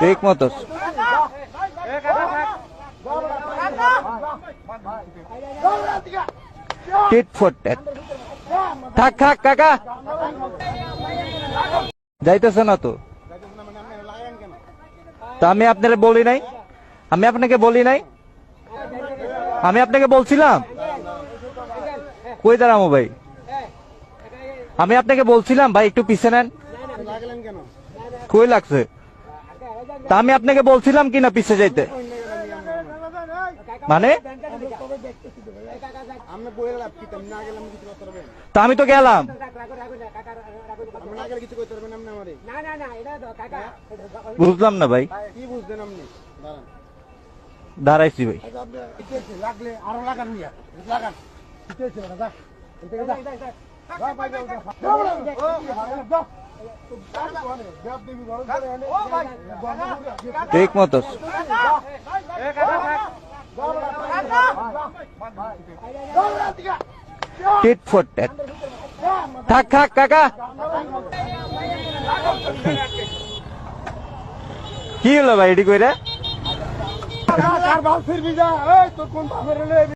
ঠিক মতো টিট। ফোর থাক থাক, কাকা। যাইতেছে না তো। তা আমি আপনাকে বলি নাই। আমি আপনাকে বলি নাই। আমি আপনাকে বলছিলাম। কই দাঁড়ামো ভাই? আমি আপনাকে বলছিলাম, ভাই, একটু পিছে নেন। কই লাগছে? তা আমি আপনাকে বলছিলাম কিনা পিছে যাইতে? মানে? তা আমি তো গেলাম। বুঝলাম না, ভাই। দাঁড়াইছি, ভাই। লাগলে আরও লাগান ঠিক মতো। টিট ফোর থাক থাক কাকা। কি হলো ভাই এটি কইরা?